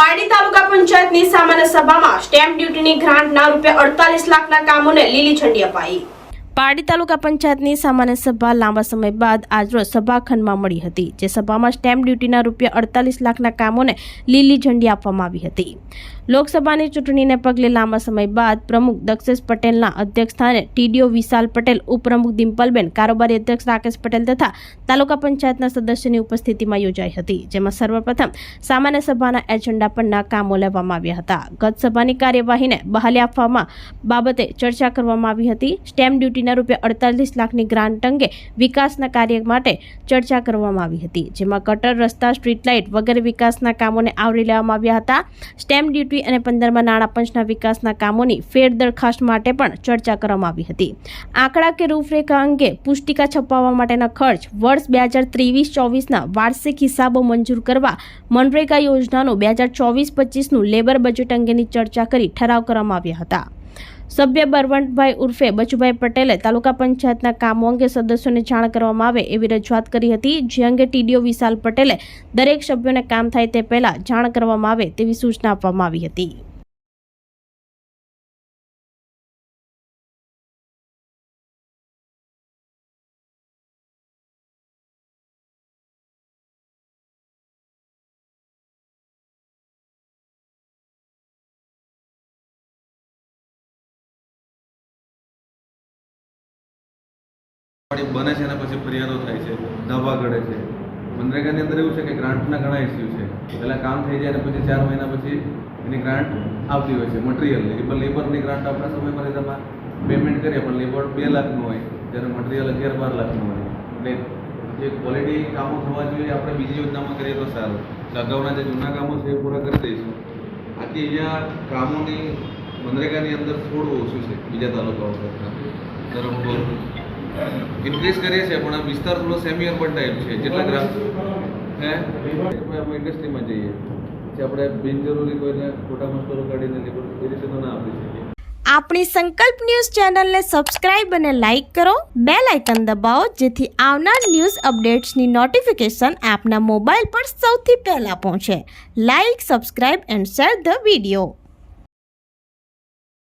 પારડી તાલુકા પંચાયતની સામાન્ય સભામાં સ્ટેમ્પ ડ્યુટીની ગ્રાન્ટના રૂપિયા અડતાલીસ લાખના કામોને લીલી ઝંડી અપાઈ. પારડી તાલુકા પંચાયતની સામાન્ય સભા લાંબા સમય બાદ આજરોજ સભાખંડમાં મળી હતી, જે સભામાં સ્ટેમ્પ ડ્યુટીના રૂપિયા અડતાલીસ લાખના કામોને લીલી ઝંડી આપવામાં આવી હતી. લોકસભાની ચૂંટણીને પગલે લાંબા સમય બાદ પ્રમુખ દક્ષેશ પટેલના અધ્યક્ષ સ્થાને ટીડીઓ વિશાલ પટેલ, ઉપપ્રમુખ ડિમ્પલબેન કારોબારી અધ્યક્ષ રાકેશ પટેલ તથા તાલુકા પંચાયતના સદસ્યની ઉપસ્થિતિમાં યોજાઈ હતી, જેમાં સર્વપ્રથમ સામાન્ય સભાના એજન્ડા પરના કામો લેવામાં આવ્યા હતા. ગત સભાની કાર્યવાહીને બહાલી આપવામાં બાબતે ચર્ચા કરવામાં આવી હતી. સ્ટેમ્પ ડ્યુટીના રૂપિયા અડતાલીસ લાખની ગ્રાન્ટ અંગે વિકાસના કાર્ય માટે ચર્ચા કરવામાં આવી હતી, જેમાં કટર, રસ્તા, સ્ટ્રીટ લાઇટ વગેરે વિકાસના કામોને આવરી લેવામાં આવ્યા હતા. સ્ટેમ્પ ડ્યુટી અને પંદરમાં નાણાં પંચના વિકાસના કામોની ફેર દરખાસ્ત માટે પણ ચર્ચા કરવામાં આવી હતી. આંકડા કે રૂપરેખા અંગે પુસ્તિકા છપાવવા માટેના ખર્ચ વર્ષ બે હજાર ત્રેવીસ ચોવીસના વાર્ષિક હિસાબો મંજૂર કરવા મનરેગા યોજનાનું બે હજાર ચોવીસ પચીસનું લેબર બજેટ અંગેની ચર્ચા કરી ઠરાવ કરવામાં આવ્યા હતા. સભ્ય બરવંતભાઈ ઉર્ફે બચુભાઈ પટેલે તાલુકા પંચાયતના કામો અંગે સદસ્યોને જાણ કરવામાં આવે એવી રજૂઆત કરી હતી. જે અંગે ટીડીઓ વિશાલ પટેલે દરેક સભ્યોને કામ થાય તે પહેલા જાણ કરવામાં આવે તેવી સૂચના આપવામાં આવી હતી. બને છે અને પછી ફરિયાદો થાય છે, ધાબા ગળે છે. મનરેગાની અંદર એવું છે કે ગ્રાન્ટના ઘણા ઇસ્યુ છે. પહેલાં કામ થઈ જાય અને પછી ચાર મહિના પછી એની ગ્રાન્ટ આવતી હોય છે મટીરિયલની પણ લેબરની ગ્રાન્ટ આપણા સમય મર્યાદામાં પેમેન્ટ કરીએ, પણ લેબર બે લાખનું હોય, જ્યારે મટીરિયલ અગિયાર બાર લાખનું હોય. એટલે જે ક્વોલિટી કામો થવા જોઈએ, આપણે બીજી યોજનામાં કરીએ તો સારું. અગાઉના જે જૂના કામો છે એ પૂરા કરી દઈશું. આથી અહીંયા કામોની મનરેગાની અંદર થોડું ઓછું છે, બીજા તાલુકાઓ કરતાં. ધરમપુર ઇન્ક્રીઝ કરીએ છીએ પણ આ વિસ્તાર થોડો સેમી અર્બન ટાઈપ છે જેટલા ગ્રામ હે? આપણે ઇન્ડસ્ટ્રીમાં જઈએ. જે આપણે બિનજરૂરી કોઈને ખોટા મસ્તરો કાઢીને એ રીતે તો ના આપી શકીએ. આપણી સંકલ્પ ન્યૂઝ ચેનલને સબસ્ક્રાઇબ અને લાઇક કરો. બે લાઇકન દબાવો જેથી આવનાર ન્યૂઝ અપડેટ્સની નોટિફિકેશન આપના મોબાઈલ પર સૌથી પહેલાં પહોંચે. Like subscribe and share the video